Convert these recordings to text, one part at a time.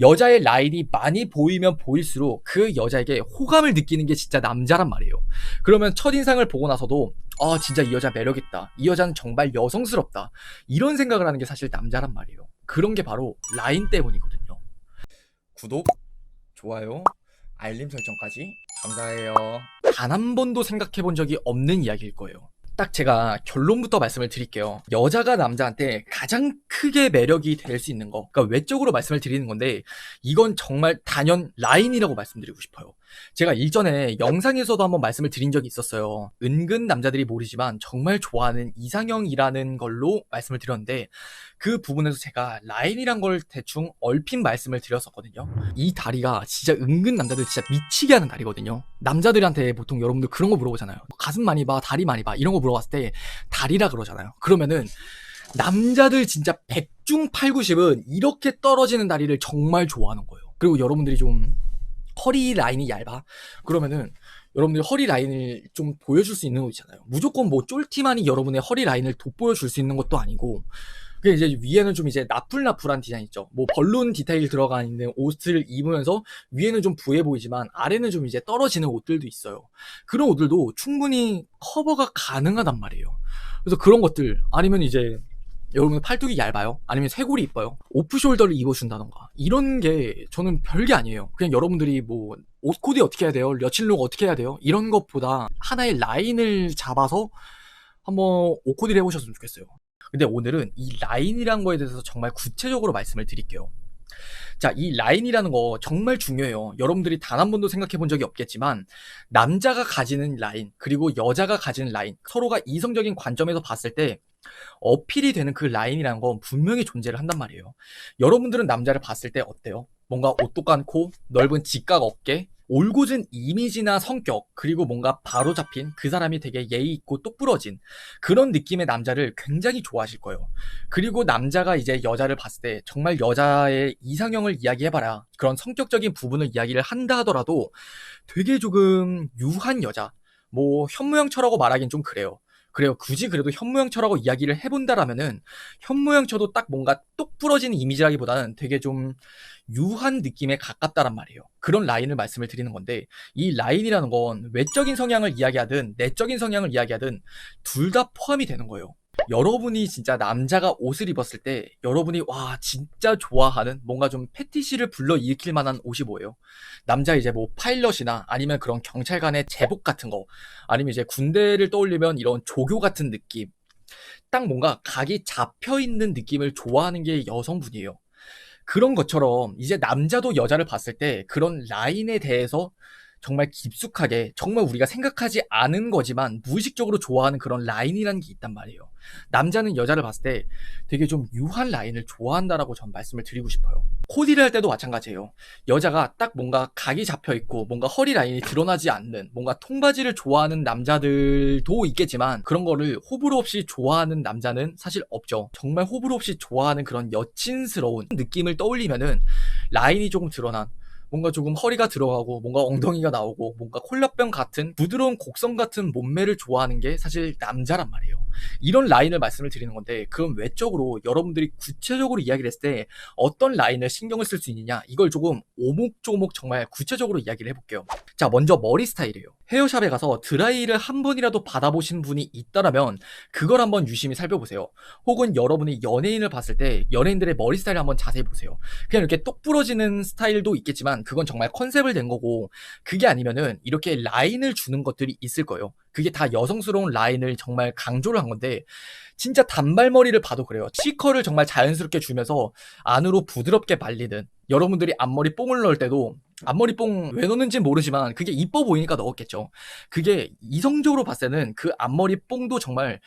여자의 라인이 많이 보이면 보일수록 그 여자에게 호감을 느끼는 게 진짜 남자란 말이에요. 그러면 첫인상을 보고 나서도 아 진짜 이 여자 매력있다. 이 여자는 정말 여성스럽다. 이런 생각을 하는 게 사실 남자란 말이에요. 그런 게 바로 라인 때문이거든요. 구독, 좋아요, 알림 설정까지 감사해요. 단 한 번도 생각해 본 적이 없는 이야기일 거예요. 딱 제가 결론부터 말씀을 드릴게요. 여자가 남자한테 가장 크게 매력이 될 수 있는 거, 그러니까 외적으로 말씀을 드리는 건데, 이건 정말 단연 라인이라고 말씀드리고 싶어요. 제가 일전에 영상에서도 한번 말씀을 드린 적이 있었어요. 은근 남자들이 모르지만 정말 좋아하는 이상형이라는 걸로 말씀을 드렸는데, 그 부분에서 제가 라인이란 걸 대충 얼핏 말씀을 드렸었거든요. 이 다리가 진짜 은근 남자들 진짜 미치게 하는 다리거든요. 남자들한테 보통 여러분들 그런 거 물어보잖아요. 가슴 많이 봐, 다리 많이 봐, 이런 거 물어봤을 때 다리라 그러잖아요. 그러면은 남자들 진짜 100중 8, 90은 이렇게 떨어지는 다리를 정말 좋아하는 거예요. 그리고 여러분들이 좀 허리 라인이 얇아? 그러면은 여러분들 허리 라인을 좀 보여줄 수 있는 거 있잖아요. 무조건 뭐 쫄티만이 여러분의 허리 라인을 돋보여 줄 수 있는 것도 아니고 그 이제 위에는 좀 이제 나풀나풀한 디자인 있죠. 뭐 벌룬 디테일 들어가 있는 옷을 입으면서 위에는 좀 부해 보이지만 아래는 좀 이제 떨어지는 옷들도 있어요. 그런 옷들도 충분히 커버가 가능하단 말이에요. 그래서 그런 것들 아니면 이제 여러분 팔뚝이 얇아요? 아니면 쇄골이 이뻐요? 오프숄더를 입어준다던가 이런 게 저는 별게 아니에요. 그냥 여러분들이 뭐 옷 코디 어떻게 해야 돼요? 여친룩 어떻게 해야 돼요? 이런 것보다 하나의 라인을 잡아서 한번 옷 코디를 해보셨으면 좋겠어요. 근데 오늘은 이 라인이란 거에 대해서 정말 구체적으로 말씀을 드릴게요. 자, 이 라인이라는 거 정말 중요해요. 여러분들이 단 한 번도 생각해 본 적이 없겠지만, 남자가 가지는 라인, 그리고 여자가 가지는 라인, 서로가 이성적인 관점에서 봤을 때, 어필이 되는 그 라인이라는 건 분명히 존재를 한단 말이에요. 여러분들은 남자를 봤을 때 어때요? 뭔가 옷도 깐코, 넓은 직각 어깨, 올곧은 이미지나 성격, 그리고 뭔가 바로 잡힌 그 사람이 되게 예의 있고 똑부러진 그런 느낌의 남자를 굉장히 좋아하실 거예요. 그리고 남자가 이제 여자를 봤을 때 정말 여자의 이상형을 이야기해봐라. 그런 성격적인 부분을 이야기를 한다 하더라도 되게 조금 유한 여자, 뭐 현모양처라고 말하긴 좀 그래요. 그래요. 굳이 그래도 현모양처라고 이야기를 해본다라면은 현모양처도 딱 뭔가 똑 부러지는 이미지라기보다는 되게 좀 유한 느낌에 가깝다란 말이에요. 그런 라인을 말씀을 드리는 건데 이 라인이라는 건 외적인 성향을 이야기하든 내적인 성향을 이야기하든 둘 다 포함이 되는 거예요. 여러분이 진짜 남자가 옷을 입었을 때 여러분이 와 진짜 좋아하는 뭔가 좀 패티시를 불러일으킬 만한 옷이 뭐예요? 남자 이제 뭐 파일럿이나 아니면 그런 경찰관의 제복 같은 거 아니면 이제 군대를 떠올리면 이런 조교 같은 느낌 딱 뭔가 각이 잡혀 있는 느낌을 좋아하는 게 여성분이에요. 그런 것처럼 이제 남자도 여자를 봤을 때 그런 라인에 대해서 정말 깊숙하게 정말 우리가 생각하지 않은 거지만 무의식적으로 좋아하는 그런 라인이라는 게 있단 말이에요. 남자는 여자를 봤을 때 되게 좀 유한 라인을 좋아한다라고 전 말씀을 드리고 싶어요. 코디를 할 때도 마찬가지예요. 여자가 딱 뭔가 각이 잡혀 있고 뭔가 허리 라인이 드러나지 않는 뭔가 통바지를 좋아하는 남자들도 있겠지만 그런 거를 호불호 없이 좋아하는 남자는 사실 없죠. 정말 호불호 없이 좋아하는 그런 여친스러운 느낌을 떠올리면은 라인이 조금 드러난 뭔가 조금 허리가 들어가고 뭔가 엉덩이가 나오고 뭔가 콜라병 같은 부드러운 곡선 같은 몸매를 좋아하는 게 사실 남자란 말이에요. 이런 라인을 말씀을 드리는 건데 그럼 외적으로 여러분들이 구체적으로 이야기를 했을 때 어떤 라인을 신경을 쓸 수 있느냐 이걸 조금 오목조목 정말 구체적으로 이야기를 해볼게요. 자 먼저 머리 스타일이에요. 헤어샵에 가서 드라이를 한 번이라도 받아보신 분이 있다라면 그걸 한번 유심히 살펴보세요. 혹은 여러분이 연예인을 봤을 때 연예인들의 머리 스타일을 한번 자세히 보세요. 그냥 이렇게 똑 부러지는 스타일도 있겠지만 그건 정말 컨셉을 낸 거고 그게 아니면은 이렇게 라인을 주는 것들이 있을 거예요. 그게 다 여성스러운 라인을 정말 강조를 한 건데 진짜 단발머리를 봐도 그래요. 치커를 정말 자연스럽게 주면서 안으로 부드럽게 말리는 여러분들이 앞머리 뽕을 넣을 때도 앞머리 뽕 왜 넣는지 모르지만 그게 이뻐 보이니까 넣었겠죠. 그게 이성적으로 봤을 때는 그 앞머리 뽕도 정말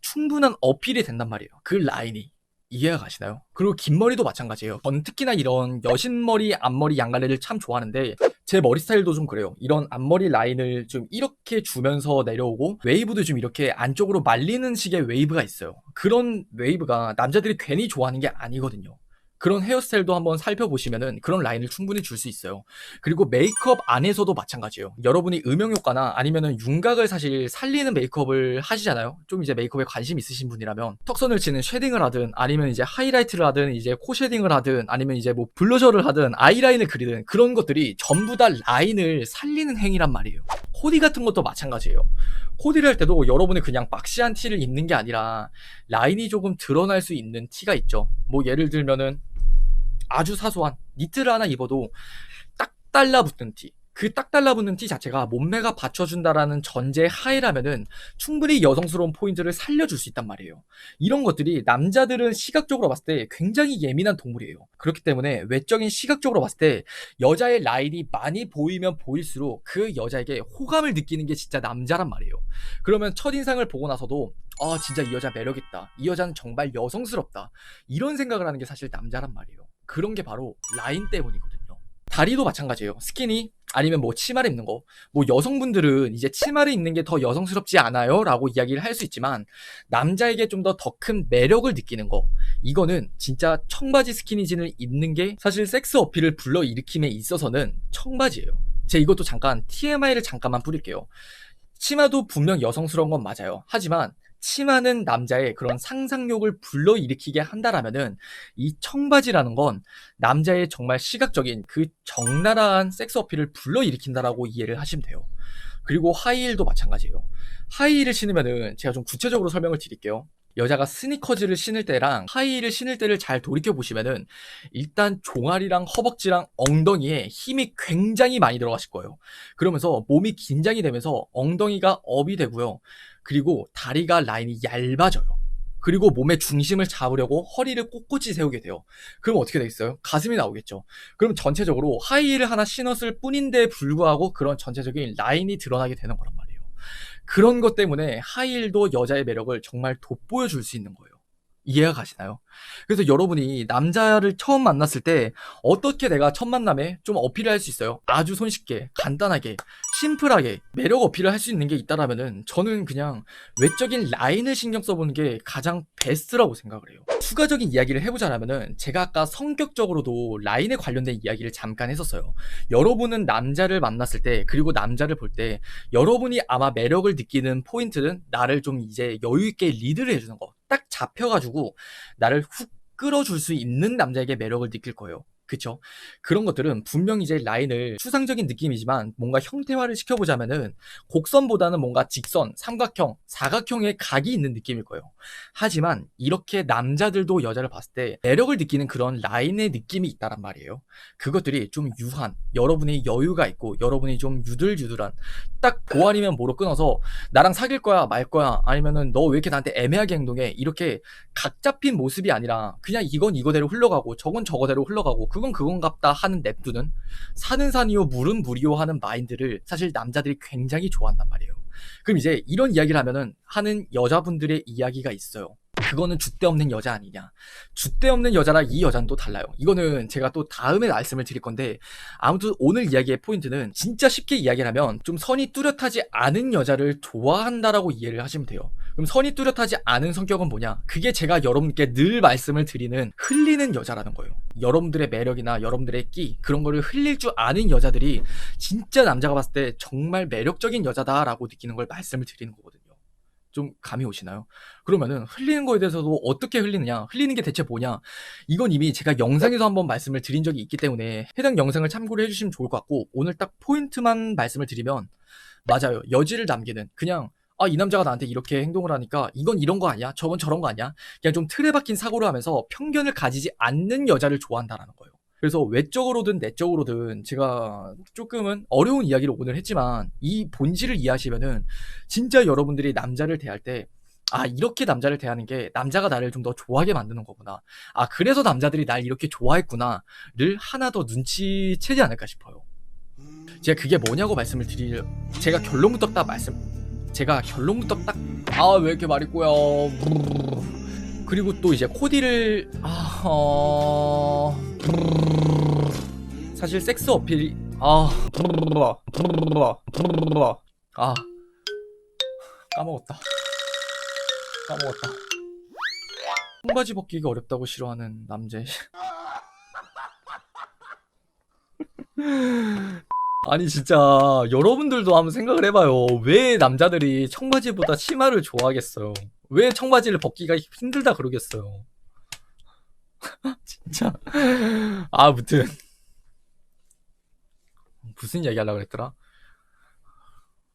충분한 어필이 된단 말이에요. 그 라인이. 이해가 가시나요? 그리고 긴 머리도 마찬가지예요. 전 특히나 이런 여신머리, 앞머리 양갈래를 참 좋아하는데 제 머리 스타일도 좀 그래요. 이런 앞머리 라인을 좀 이렇게 주면서 내려오고 웨이브도 좀 이렇게 안쪽으로 말리는 식의 웨이브가 있어요. 그런 웨이브가 남자들이 괜히 좋아하는 게 아니거든요. 그런 헤어스타일도 한번 살펴보시면은 그런 라인을 충분히 줄 수 있어요. 그리고 메이크업 안에서도 마찬가지예요. 여러분이 음영 효과나 아니면은 윤곽을 사실 살리는 메이크업을 하시잖아요. 좀 이제 메이크업에 관심 있으신 분이라면 턱선을 치는 쉐딩을 하든 아니면 이제 하이라이트를 하든 이제 코 쉐딩을 하든 아니면 이제 뭐 블러셔를 하든 아이라인을 그리든 그런 것들이 전부 다 라인을 살리는 행위란 말이에요. 코디 같은 것도 마찬가지예요. 코디를 할 때도 여러분이 그냥 박시한 티를 입는 게 아니라 라인이 조금 드러날 수 있는 티가 있죠. 뭐 예를 들면은 아주 사소한 니트를 하나 입어도 딱 달라붙는 티. 그 딱 달라붙는 티 자체가 몸매가 받쳐준다라는 전제 하에라면은 충분히 여성스러운 포인트를 살려줄 수 있단 말이에요. 이런 것들이 남자들은 시각적으로 봤을 때 굉장히 예민한 동물이에요. 그렇기 때문에 외적인 시각적으로 봤을 때 여자의 라인이 많이 보이면 보일수록 그 여자에게 호감을 느끼는 게 진짜 남자란 말이에요. 그러면 첫인상을 보고 나서도 아 진짜 이 여자 매력있다. 이 여자는 정말 여성스럽다. 이런 생각을 하는 게 사실 남자란 말이에요. 그런 게 바로 라인 때문이거든요. 다리도 마찬가지예요. 스키니 아니면 뭐 치마를 입는 거. 뭐 여성분들은 이제 치마를 입는 게 더 여성스럽지 않아요? 라고 이야기를 할 수 있지만 남자에게 좀 더 더 큰 매력을 느끼는 거. 이거는 진짜 청바지 스키니진을 입는 게 사실 섹스 어필을 불러일으킴에 있어서는 청바지예요. 제 이것도 잠깐 TMI를 잠깐만 뿌릴게요. 치마도 분명 여성스러운 건 맞아요. 하지만 치마는 남자의 그런 상상욕을 불러일으키게 한다라면은 이 청바지라는 건 남자의 정말 시각적인 그 적나라한 섹스 어필을 불러일으킨다라고 이해를 하시면 돼요. 그리고 하이힐도 마찬가지예요. 하이힐을 신으면은 제가 좀 구체적으로 설명을 드릴게요. 여자가 스니커즈를 신을 때랑 하이힐을 신을 때를 잘 돌이켜 보시면은 일단 종아리랑 허벅지랑 엉덩이에 힘이 굉장히 많이 들어가실 거예요. 그러면서 몸이 긴장이 되면서 엉덩이가 업이 되고요. 그리고 다리가 라인이 얇아져요. 그리고 몸의 중심을 잡으려고 허리를 꼿꼿이 세우게 돼요. 그럼 어떻게 되겠어요? 가슴이 나오겠죠. 그럼 전체적으로 하이힐을 하나 신었을 뿐인데 불구하고 그런 전체적인 라인이 드러나게 되는 거란 말이에요. 그런 것 때문에 하이힐도 여자의 매력을 정말 돋보여 줄 수 있는 거예요. 이해가 가시나요? 그래서 여러분이 남자를 처음 만났을 때 어떻게 내가 첫 만남에 좀 어필을 할 수 있어요? 아주 손쉽게, 간단하게, 심플하게 매력 어필을 할 수 있는 게 있다라면은 저는 그냥 외적인 라인을 신경 써보는 게 가장 베스트라고 생각을 해요. 추가적인 이야기를 해보자면은 제가 아까 성격적으로도 라인에 관련된 이야기를 잠깐 했었어요. 여러분은 남자를 만났을 때 그리고 남자를 볼 때 여러분이 아마 매력을 느끼는 포인트는 나를 좀 이제 여유 있게 리드를 해주는 거. 딱 잡혀가지고 나를 훅 끌어줄 수 있는 남자에게 매력을 느낄 거예요. 그쵸? 그런 것들은 분명 이제 라인을 추상적인 느낌이지만 뭔가 형태화를 시켜보자면은 곡선보다는 뭔가 직선, 삼각형, 사각형의 각이 있는 느낌일 거예요. 하지만 이렇게 남자들도 여자를 봤을 때 매력을 느끼는 그런 라인의 느낌이 있다란 말이에요. 그것들이 좀 유한, 여러분이 여유가 있고 여러분이 좀 유들유들한 딱 고아리면 뭐로 끊어서 나랑 사귈 거야 말 거야 아니면은 너 왜 이렇게 나한테 애매하게 행동해 이렇게 각 잡힌 모습이 아니라 그냥 이건 이거대로 흘러가고 저건 저거대로 흘러가고 그건 그건갑다 하는 냅두는 사는 산이요 물은 물이요 하는 마인드를 사실 남자들이 굉장히 좋아한단 말이에요. 그럼 이제 이런 이야기를 하면은 하는 여자분들의 이야기가 있어요. 그거는 줏대 없는 여자 아니냐. 줏대 없는 여자라 이 여자는 또 달라요. 이거는 제가 또 다음에 말씀을 드릴 건데 아무튼 오늘 이야기의 포인트는 진짜 쉽게 이야기를 하면 좀 선이 뚜렷하지 않은 여자를 좋아한다라고 이해를 하시면 돼요. 그럼 선이 뚜렷하지 않은 성격은 뭐냐? 그게 제가 여러분께 늘 말씀을 드리는 흘리는 여자라는 거예요. 여러분들의 매력이나 여러분들의 끼 그런 거를 흘릴 줄 아는 여자들이 진짜 남자가 봤을 때 정말 매력적인 여자다라고 느끼는 걸 말씀을 드리는 거거든요. 좀 감이 오시나요? 그러면은 흘리는 거에 대해서도 어떻게 흘리느냐? 흘리는 게 대체 뭐냐? 이건 이미 제가 영상에서 한번 말씀을 드린 적이 있기 때문에 해당 영상을 참고를 해주시면 좋을 것 같고 오늘 딱 포인트만 말씀을 드리면 맞아요. 여지를 남기는 그냥 아, 이 남자가 나한테 이렇게 행동을 하니까 이건 이런 거 아니야? 저건 저런 거 아니야? 그냥 좀 틀에 박힌 사고를 하면서 편견을 가지지 않는 여자를 좋아한다라는 거예요. 그래서 외적으로든 내적으로든 제가 조금은 어려운 이야기를 오늘 했지만 이 본질을 이해하시면은 진짜 여러분들이 남자를 대할 때 아, 이렇게 남자를 대하는 게 남자가 나를 좀 더 좋아하게 만드는 거구나. 아, 그래서 남자들이 날 이렇게 좋아했구나를 하나 더 눈치채지 않을까 싶어요. 제가 그게 뭐냐고 말씀을 드릴, 제가 결론부터 딱 말씀, 제가 결론부터 딱, 아, 왜 이렇게 말이 꼬여. 그리고 또 이제 코디를, 아, 어, 사실 섹스 어필이 아 아. 까먹었다. 까먹었다. 청바지 벗기가 어렵다고 싫어하는 남자. 아니 진짜 여러분들도 한번 생각을 해봐요. 왜 남자들이 청바지보다 치마를 좋아하겠어요? 왜 청바지를 벗기가 힘들다 그러겠어요? 진짜. 아, 무튼. 무슨 얘기 하려고 그랬더라?